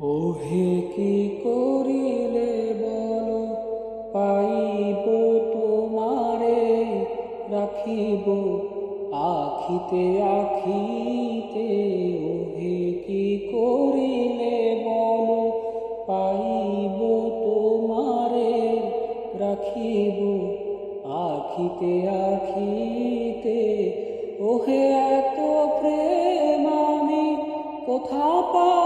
ওহে কি করিলে বল? পাইব তোমারে, রাখিব আখিতে আখিতে। ওহে কি করিলে বল? পাইব তোমারে, রাখিব আখিতে আখিতে। ওহে এত প্রেম কোথা পা